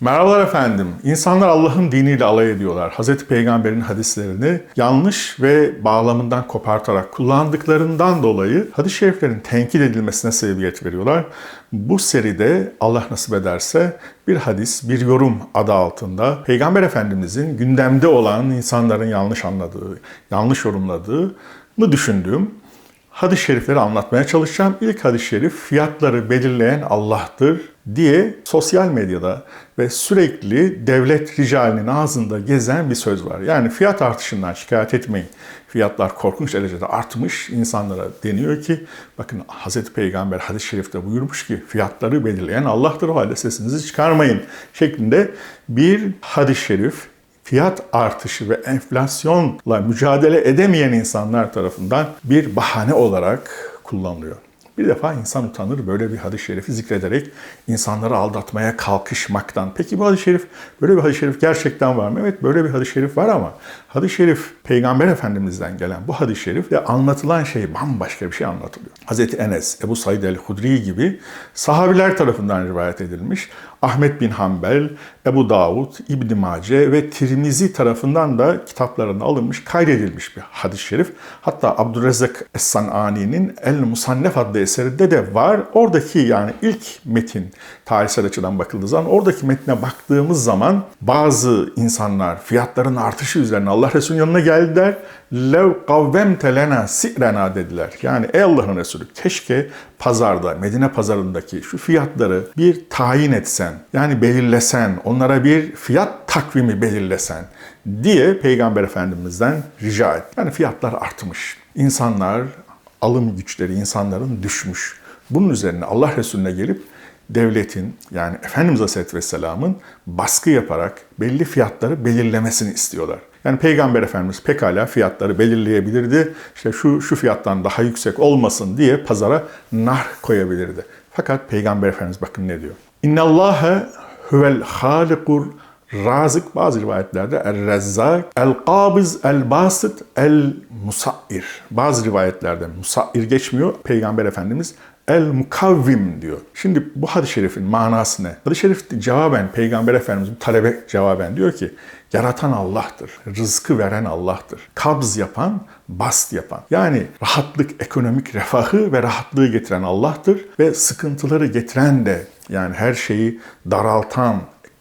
Merhabalar efendim. İnsanlar Allah'ın diniyle alay ediyorlar. Hazreti Peygamber'in hadislerini yanlış ve bağlamından kopartarak kullandıklarından dolayı hadis-i şeriflerin tenkit edilmesine sebebiyet veriyorlar. Bu seride Allah nasip ederse bir hadis, bir yorum adı altında Peygamber Efendimizin gündemde olan insanların yanlış anladığı, yanlış yorumladığı mı düşündüğüm hadis-i şerifleri anlatmaya çalışacağım. İlk hadis-i şerif fiyatları belirleyen Allah'tır diye sosyal medyada ve sürekli devlet ricalinin ağzında gezen bir söz var. Yani fiyat artışından şikayet etmeyin. Fiyatlar korkunç derecede artmış. İnsanlara deniyor ki bakın Hazreti Peygamber hadis-i şerifte buyurmuş ki fiyatları belirleyen Allah'tır o halde sesinizi çıkarmayın şeklinde bir hadis-i şerif fiyat artışı ve enflasyonla mücadele edemeyen insanlar tarafından bir bahane olarak kullanılıyor. Bir defa insan utanır böyle bir hadis-i şerifi zikrederek insanları aldatmaya kalkışmaktan. Peki bu hadis-i şerif, böyle bir hadis-i şerif gerçekten var mı? Evet böyle bir hadis-i şerif var ama hadis-i şerif Peygamber Efendimiz'den gelen bu hadis-i şerif ve anlatılan şey bambaşka bir şey anlatılıyor. Hazreti Enes, Ebu Said el-Hudri gibi sahabiler tarafından rivayet edilmiş. Ahmet bin Hanbel, Ebu Davud, İbn Mace ve Tirmizi tarafından da kitaplarına alınmış, kaydedilmiş bir hadis-i şerif. Hatta Abdurrezzak Es-Sanani'nin El Musannef adlı eserinde de var. Oradaki yani ilk metin tarihsel açıdan bakıldığı zaman oradaki metne baktığımız zaman bazı insanlar fiyatların artışı üzerine Allah Resulü'nün yanına geldiler. Lev kavvemte lena si'rena dediler. Yani ey Allah'ın Resulü keşke pazarda, Medine pazarındaki şu fiyatları bir tayin etsen, yani belirlesen, onlara bir fiyat takvimi belirlesen diye Peygamber Efendimiz'den rica et. Yani fiyatlar artmış. İnsanlar, alım güçleri insanların düşmüş. Bunun üzerine Allah Resulüne gelip devletin yani Efendimiz Aleyhisselatü Vesselam'ın baskı yaparak belli fiyatları belirlemesini istiyorlar. Yani Peygamber Efendimiz pekala fiyatları belirleyebilirdi. İşte şu şu fiyattan daha yüksek olmasın diye pazara nar koyabilirdi. Fakat Peygamber Efendimiz bakın ne diyor. İnna Allaha huvel halikur razık bazı rivayetlerde el rezzak, el kabiz, el basit, el musair. Bazı rivayetlerde musair geçmiyor. Peygamber Efendimiz El mukavvim diyor. Şimdi bu hadis-i şerifin manası ne? Hadis-i şerif cevaben Peygamber Efendimiz bu talebe cevaben diyor ki yaratan Allah'tır. Rızkı veren Allah'tır. Kabz yapan, bast yapan. Yani rahatlık, ekonomik refahı ve rahatlığı getiren Allah'tır ve sıkıntıları getiren de yani her şeyi daraltan,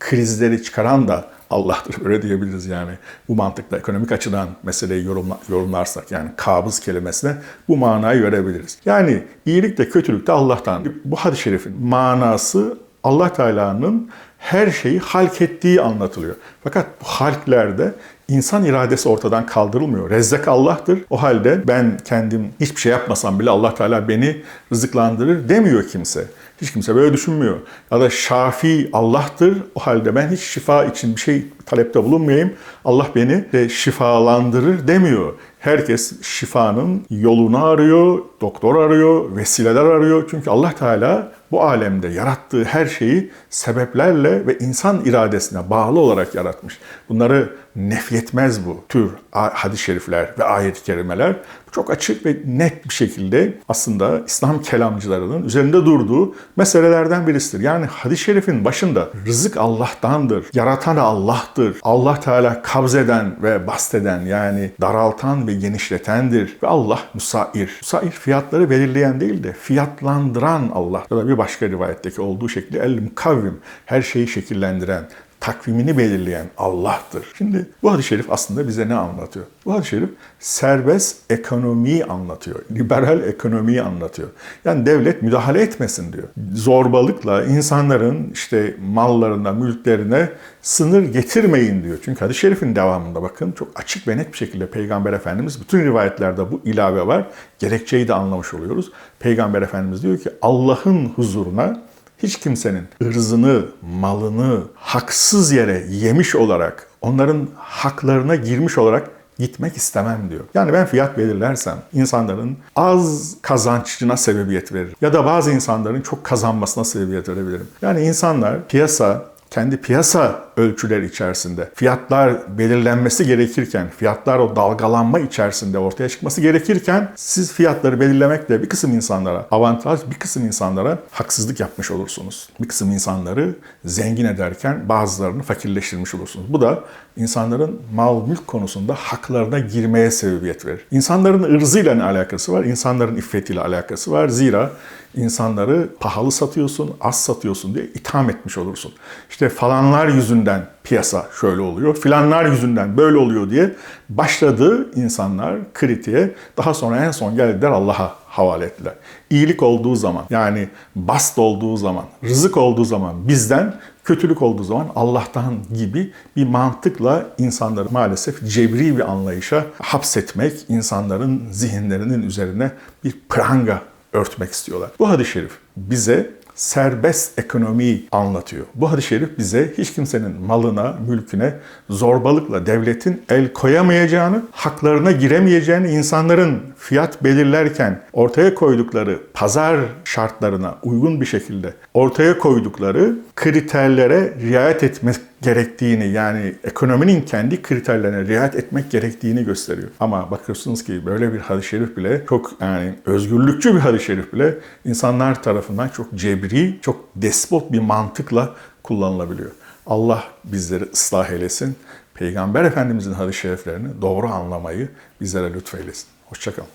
krizleri çıkaran da Allah'tır öyle diyebiliriz yani. Bu mantıkla ekonomik açıdan meseleyi yorumla, yorumlarsak yani kabız kelimesine bu manayı verebiliriz. Yani iyilik de kötülük de Allah'tan. Bu hadis-i şerifin manası Allah Teala'nın her şeyi halk ettiği anlatılıyor. Fakat bu halklerde insan iradesi ortadan kaldırılmıyor. Rezzak Allah'tır. O halde ben kendim hiçbir şey yapmasam bile Allah Teala beni rızıklandırır demiyor kimse. Hiç kimse böyle düşünmüyor. Ya da şafi Allah'tır. O halde ben hiç şifa için bir şey talepte bulunmayayım. Allah beni şifalandırır demiyor. Herkes şifanın yolunu arıyor, doktor arıyor, vesileler arıyor. Çünkü Allah Teala bu alemde yarattığı her şeyi sebeplerle ve insan iradesine bağlı olarak yaratmış. Bunları nefyetmez bu tür hadis-i şerifler ve ayet-i kerimeler. Çok açık ve net bir şekilde aslında İslam kelamcılarının üzerinde durduğu meselelerden birisidir. Yani hadis-i şerifin başında rızık Allah'tandır, yaratan Allah'tır, Allah Teala kabzeden ve basteden yani daraltan ve genişletendir ve Allah musair. Musair fiyatları belirleyen değil de fiyatlandıran Allah. Ya da bir başka rivayetteki olduğu şekilde el mukavvim her şeyi şekillendiren, takvimini belirleyen Allah'tır. Şimdi bu hadis-i şerif aslında bize ne anlatıyor? Bu hadis-i şerif serbest ekonomiyi anlatıyor. Liberal ekonomiyi anlatıyor. Yani devlet müdahale etmesin diyor. Zorbalıkla insanların işte mallarına, mülklerine sınır getirmeyin diyor. Çünkü hadis-i şerifin devamında bakın çok açık ve net bir şekilde Peygamber Efendimiz bütün rivayetlerde bu ilave var. Gerekçeyi de anlamış oluyoruz. Peygamber Efendimiz diyor ki Allah'ın huzuruna hiç kimsenin ırzını, malını haksız yere yemiş olarak, onların haklarına girmiş olarak gitmek istemem diyor. Yani ben fiyat belirlersem insanların az kazançına sebebiyet verir. Ya da bazı insanların çok kazanmasına sebebiyet verebilirim. Yani insanlar piyasa kendi piyasa ölçüleri içerisinde fiyatlar belirlenmesi gerekirken, fiyatlar o dalgalanma içerisinde ortaya çıkması gerekirken siz fiyatları belirlemekle bir kısım insanlara avantaj, bir kısım insanlara haksızlık yapmış olursunuz. Bir kısım insanları zengin ederken bazılarını fakirleştirmiş olursunuz. Bu da insanların mal mülk konusunda haklarına girmeye sebebiyet verir. İnsanların ırzıyla ne alakası var? İnsanların iffetiyle alakası var. Zira insanları pahalı satıyorsun, az satıyorsun diye itham etmiş olursun. İşte falanlar yüzünden piyasa şöyle oluyor, filanlar yüzünden böyle oluyor diye başladığı insanlar kritiğe daha sonra en son geldiler Allah'a havale ettiler. İyilik olduğu zaman yani bast olduğu zaman, rızık olduğu zaman bizden, kötülük olduğu zaman Allah'tan gibi bir mantıkla insanları maalesef cebri bir anlayışa hapsetmek, insanların zihinlerinin üzerine bir pranga örtmek istiyorlar. Bu hadis-i şerif bize serbest ekonomiyi anlatıyor. Bu hadis-i şerif bize hiç kimsenin malına, mülküne zorbalıkla devletin el koyamayacağını, haklarına giremeyeceğini, insanların fiyat belirlerken ortaya koydukları pazar şartlarına uygun bir şekilde ortaya koydukları kriterlere riayet etmek gerektiğini yani ekonominin kendi kriterlerine riayet etmek gerektiğini gösteriyor. Ama bakıyorsunuz ki böyle bir hadis-i şerif bile çok yani özgürlükçü bir hadis-i şerif bile insanlar tarafından çok cebri, çok despot bir mantıkla kullanılabiliyor. Allah bizleri ıslah eylesin. Peygamber Efendimizin hadis-i şeriflerini doğru anlamayı bizlere lütfeylesin. Hoşçakalın.